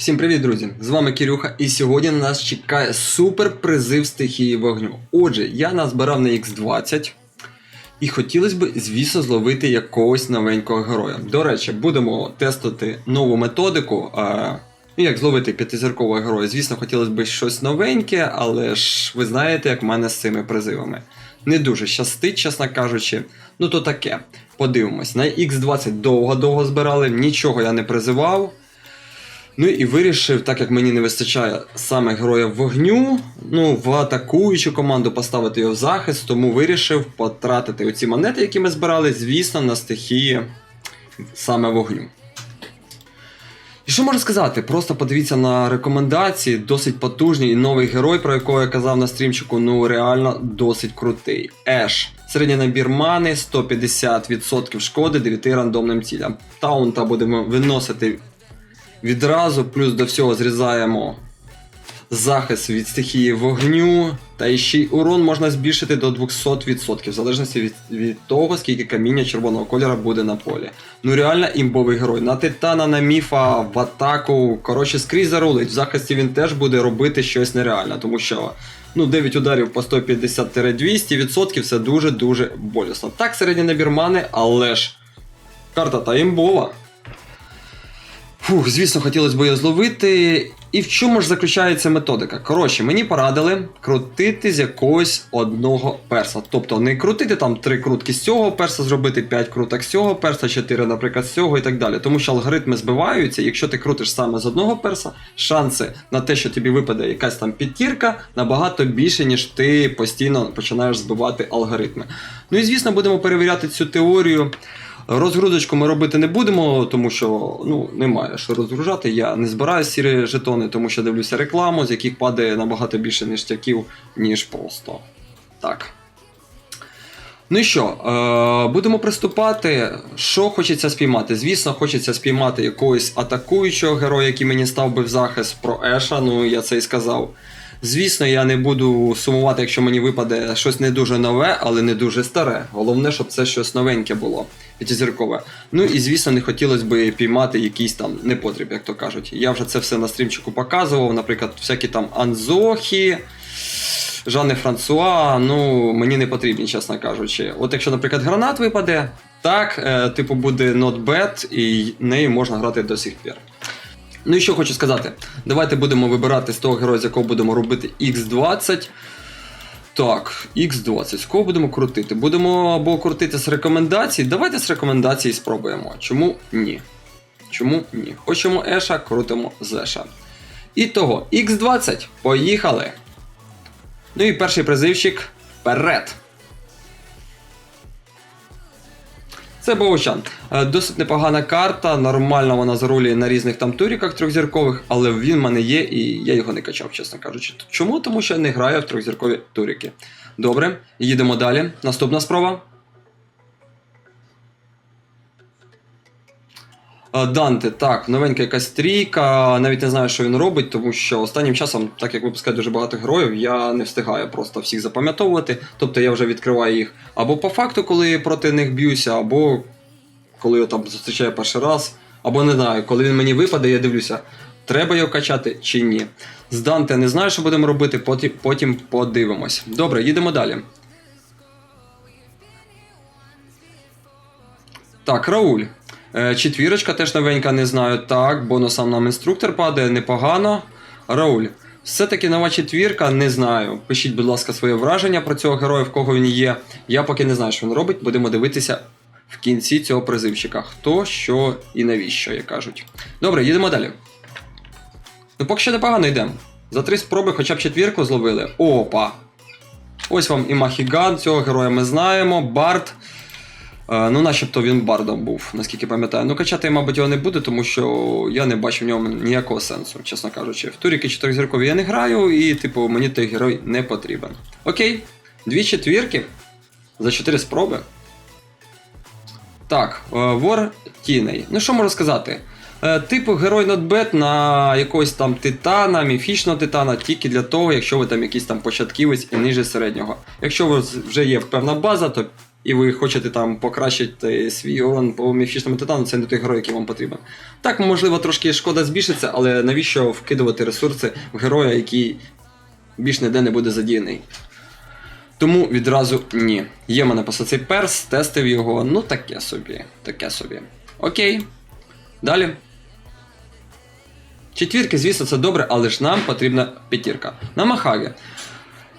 Всім привіт, друзі! З вами Кирюха, і сьогодні нас чекає супер призив стихії вогню. Отже, я назбирав на X20. І хотілося б, звісно, зловити якогось новенького героя. До речі, будемо тестити нову методику. А, ну, як зловити п'ятизіркового героя. Звісно, хотілося б щось новеньке, але ж ви знаєте, як в мене з цими призивами. Не дуже щастить, чесно кажучи. Ну то таке. Подивимось. На X20 довго-довго збирали, нічого я не призивав. Ну і вирішив, так як мені не вистачає саме героя вогню, ну, в атакуючу команду поставити його в захист, тому вирішив потратити оці монети, які ми збирали, звісно, на стихії саме вогню. І що можу сказати? Просто подивіться на рекомендації, досить потужний і новий герой, про якого я казав на стрімчику, ну реально досить крутий. Еш. Середній набір мани, 150% шкоди 9 рандомним цілям. Таунта будемо виносити Відразу, плюс до всього зрізаємо захист від стихії вогню. Та ще й урон можна збільшити до 200%, в залежності від, від того, скільки каміння червоного кольору буде на полі. Ну реально імбовий герой. На титана, на міфа, в атаку. Коротше, скрізь зарулить. В захисті він теж буде робити щось нереальне, тому що. Ну, 9 ударів по 150-200% це дуже-дуже болісно. Так, середній набір мани, але ж карта та імбова. Фух, звісно, хотілося б її зловити. І в чому ж заключається методика? Коротше, мені порадили крутити з якогось одного перса. Тобто не крутити там три крутки з цього перса, зробити 5 круток з цього перса, 4, наприклад, з цього і так далі. Тому що алгоритми збиваються, якщо ти крутиш саме з одного перса, шанси на те, що тобі випаде якась там підтірка, набагато більше, ніж ти постійно починаєш збивати алгоритми. Ну і звісно, будемо перевіряти цю теорію. Розгрузочку ми робити не будемо, тому що ну, немає що розгружати. Я не збираю сірі жетони, тому що дивлюся рекламу, з яких падає набагато більше ништяків, ніж просто. Так. Ну і що, е, будемо приступати. Що хочеться спіймати? Звісно, хочеться спіймати якогось атакуючого героя, який мені став би в захист про Еша, ну я це і сказав. Звісно, я не буду сумувати, якщо мені випаде щось не дуже нове, але не дуже старе. Головне, щоб це щось новеньке було, п'ятизіркове. Ну і звісно, не хотілося б піймати якийсь там непотріб, як то кажуть. Я вже це все на стрімчику показував, наприклад, всякі там Анзохи. Жанни Франсуа, ну мені не потрібні, чесно кажучи. От якщо, наприклад, гранат випаде, так, е, типу, буде not bad, і нею можна грати до сих пір. Ну і що хочу сказати. Давайте будемо вибирати з того героя, з якого будемо робити X20. Так, X20. З кого будемо крутити? Будемо або крутити з рекомендацій. Давайте з рекомендацій спробуємо. Чому ні? Чому ні? Хочемо Еша, крутимо з Еша. І того, X20. Поїхали! Ну і перший призивчик вперед! Це Боучан. Е, Досить непогана карта, нормально вона зарулює на різних там туріках трьохзіркових, але він в мене є і я його не качав, чесно кажучи. Чому? Тому що я не граю в трьохзіркові туріки. Добре, їдемо далі. Наступна спроба. Данте, так, новенька якась трійка, навіть не знаю, що він робить, тому що останнім часом, так як випускає дуже багато героїв, я не встигаю просто всіх запам'ятовувати. Тобто я вже відкриваю їх або по факту, коли проти них б'юся, або коли я там зустрічаю перший раз, або не знаю, коли він мені випаде, я дивлюся, треба його качати чи ні. З Данте не знаю, що будемо робити, потім, потім подивимось. Добре, їдемо далі. Так, Рауль. Е, Четвірочка теж новенька, не знаю. Так, бонусом нам інструктор падає, непогано. Рауль. Все-таки нова четвірка, не знаю. Пишіть, будь ласка, своє враження про цього героя, в кого він є. Я поки не знаю, що він робить. Будемо дивитися в кінці цього призивчика. Хто, що і навіщо, як кажуть. Добре, їдемо далі. Ну, поки що непогано йдемо. За три спроби хоча б четвірку зловили. Опа! Ось вам і Махіган, цього героя ми знаємо. Барт. Ну, начебто він бардом був, наскільки пам'ятаю. Ну, качати, мабуть, його не буду, тому що я не бачу в ньому ніякого сенсу, чесно кажучи. В туріки чотиризіркові я не граю, і, типу, мені той герой не потрібен. Окей, дві четвірки за чотири спроби. Так, е, Вор Тіней. Ну, що можу сказати? Типу герой Notbet на якогось там титана, міфічного титана, тільки для того, якщо ви там якийсь там початківець і ниже середнього. Якщо у вас вже є певна база, то і ви хочете там покращити свій урон по міфічному титану, це не той герой, який вам потрібен. Так, можливо, трошки шкода збільшиться, але навіщо вкидувати ресурси в героя, який більш ніде не буде задіяний? Тому відразу ні. Є в мене просто цей перс, тестив його, ну таке собі, таке собі. Окей. Далі. Четвірки, звісно, це добре, але ж нам потрібна п'ятірка. На Махагі.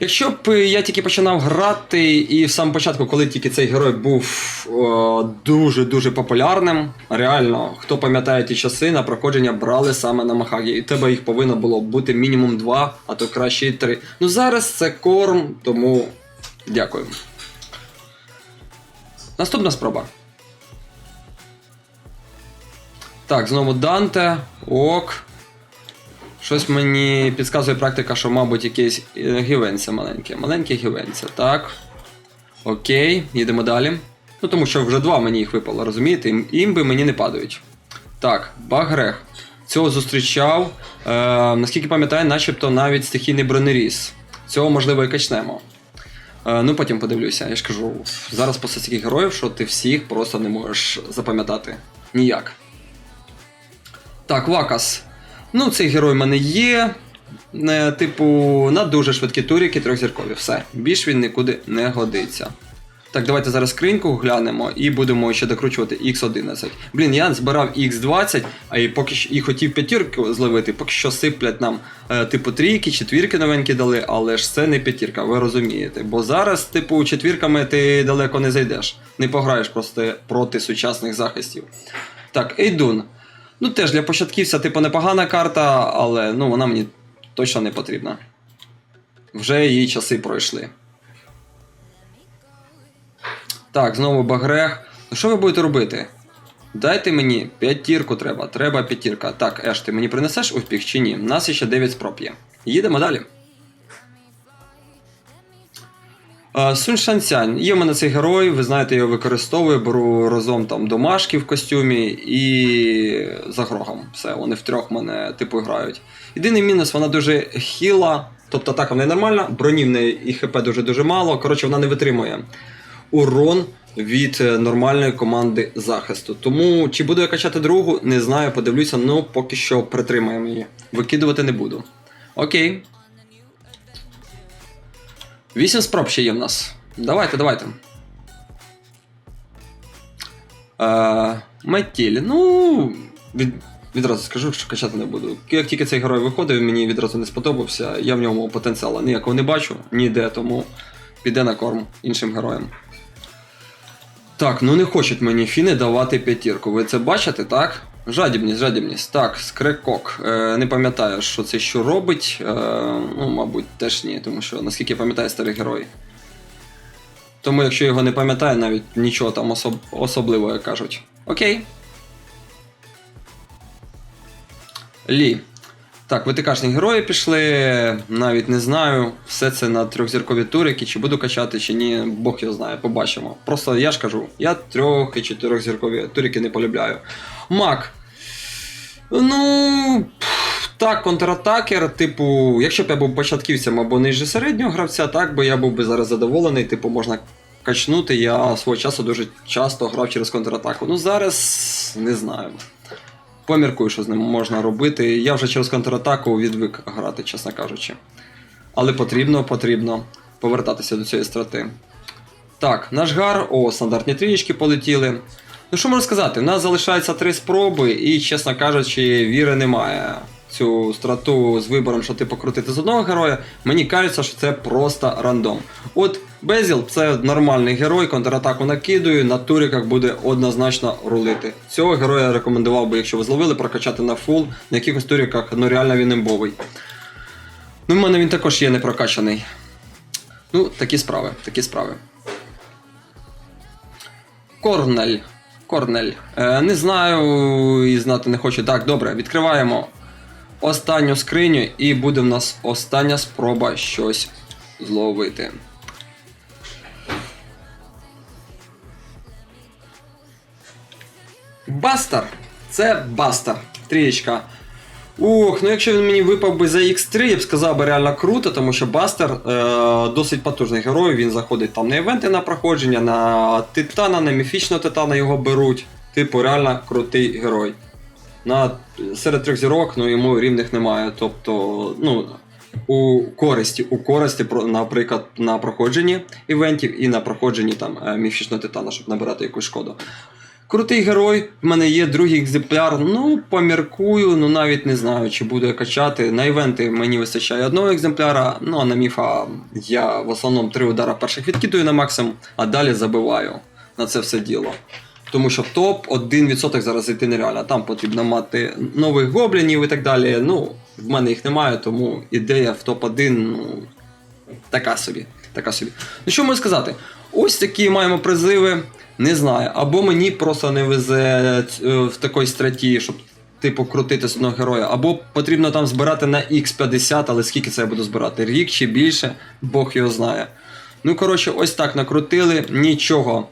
Якщо б я тільки починав грати, і в самому початку, коли тільки цей герой був дуже-дуже популярним, реально, хто пам'ятає ті часи, на проходження брали саме на Махагі, і тебе їх повинно було бути мінімум два, а то краще і три. Ну зараз це корм, тому дякую. Наступна спроба. Так, знову Данте. Ок. Щось мені підказує практика, що, мабуть, якесь е, гівенце маленьке. Маленьке гівенце. Так. Окей, їдемо далі. Ну, тому що вже два мені їх випало, розумієте? Ім- Імби мені не падають. Так, Багрех. Цього зустрічав. Е, наскільки пам'ятаю, начебто навіть стихійний бронеріз. Цього, можливо, і качнемо. Е, ну, потім подивлюся. Я ж кажу, зараз просто стільки героїв, що ти всіх просто не можеш запам'ятати. Ніяк. Так, Вакас. Ну, цей герой в мене є. Е, типу, на дуже швидкі туріки трьохзіркові. Все. Більш він нікуди не годиться. Так, давайте зараз скриньку глянемо і будемо ще докручувати X11. Блін, я збирав X20, а і поки що і хотів п'ятірку зловити, поки що сиплять нам е, типу трійки, четвірки новенькі дали, але ж це не п'ятірка, ви розумієте. Бо зараз, типу, четвірками ти далеко не зайдеш. Не пограєш просто проти сучасних захистів. Так, Ейдун. Ну, теж для початківця, типу, непогана карта, але ну, вона мені точно не потрібна. Вже її часи пройшли. Так, знову Багрех. Ну що ви будете робити? Дайте мені п'ятірку треба, треба п'ятірка. Так, Еш, ти мені принесеш успіх чи ні? У нас ще 9 спроб є. Їдемо далі. Сун Шансянь. Є в мене цей герой, ви знаєте, я його використовую, беру разом там домашки в костюмі і за грогом. Все, вони втрьох мене типу грають. Єдиний мінус, вона дуже хіла, тобто так, вона нормальна, броні в неї і хп дуже-дуже мало. Коротше, вона не витримує урон від е, нормальної команди захисту. Тому чи буду я качати другу, не знаю, подивлюся, ну поки що притримаємо її. Викидувати не буду. Окей. Вісім спроб ще є в нас. Давайте, давайте. Е, Метіль. Ну. Від, відразу скажу, що качати не буду. Як тільки цей герой виходив, мені відразу не сподобався. Я в ньому потенціалу ніякого не бачу, ніде, тому піде на корм іншим героям. Так, ну не хочуть мені фіни давати п'ятірку. Ви це бачите, так? Жадібність, жадібність. Так, скрекок. Е, не пам'ятаю, що це що робить. Е, ну, мабуть, теж ні, тому що, наскільки я пам'ятаю, старий герой. Тому, якщо його не пам'ятаю, навіть нічого там особ... особливого кажуть. Окей. Лі. Так, ВТКшні герої пішли, навіть не знаю. Все це на трьохзіркові турики, чи буду качати, чи ні, Бог його знає, побачимо. Просто я ж кажу, я трьох і чотирьохзіркові турики не полюбляю. Мак. Ну. Так, контратакер, типу, якщо б я був початківцем або нижче середнього гравця, так би я був би зараз задоволений, типу, можна качнути. Я свого часу дуже часто грав через контратаку. Ну зараз не знаю. Поміркую, що з ним можна робити. Я вже через контратаку відвик грати, чесно кажучи. Але потрібно, потрібно повертатися до цієї страти. Так, наш гар, о, стандартні трієчки полетіли. Ну що можу сказати, у нас залишається три спроби, і, чесно кажучи, віри немає. Цю страту з вибором, що ти покрутити з одного героя, мені кажеться, що це просто рандом. От Безіл це нормальний герой, контратаку накидую, на туріках буде однозначно рулити. Цього героя я рекомендував би, якщо ви зловили, прокачати на фул, на якихось туріках, ну реально він імбовий. Ну, в мене він також є не прокачаний. Ну, такі справи, такі справи. Корнель. Корнель. Е, не знаю і знати не хочу. Так, добре, відкриваємо останню скриню, і буде в нас остання спроба щось зловити. Бастер. Це бастер. Трієчка. Ух, ну якщо він мені випав би за X3, я б сказав би реально круто, тому що Бастер е, досить потужний герой, він заходить там на івенти на проходження, на Титана, на міфічного Титана його беруть. Типу, реально крутий герой. На, серед трьох зірок ну, йому рівних немає. Тобто, ну, у користі, у користі, наприклад, на проходженні івентів і на проходженні там е, міфічного Титана, щоб набирати якусь шкоду. Крутий герой, в мене є другий екземпляр. Ну, поміркую, ну навіть не знаю, чи буду я качати. На івенти мені вистачає одного екземпляра, ну а на міфа я в основному три удара перших відкидую на максимум, а далі забиваю на це все діло. Тому що в топ 1% зараз йти нереально. Там потрібно мати нових гоблінів і так далі. Ну, в мене їх немає, тому ідея в топ-1, ну, така собі. Така собі. Ну що можу сказати? Ось такі маємо призиви. Не знаю. Або мені просто не везе е, в такій страті, щоб типу крутити з одного героя, або потрібно там збирати на X50, але скільки це я буду збирати? Рік чи більше, Бог його знає. Ну, коротше, ось так накрутили, нічого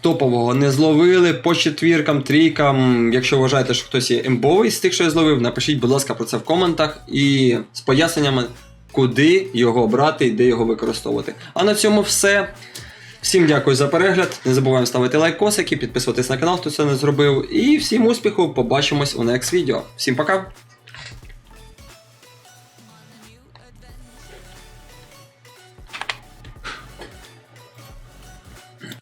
топового не зловили по четвіркам, трійкам. Якщо вважаєте, що хтось є ембовий з тих, що я зловив, напишіть, будь ласка, про це в коментах і з поясненнями, куди його брати і де його використовувати. А на цьому все. Всім дякую за перегляд. Не забуваємо ставити лайкосики, підписуватись на канал, хто це не зробив. І всім успіху! Побачимось у next відео. Всім пока!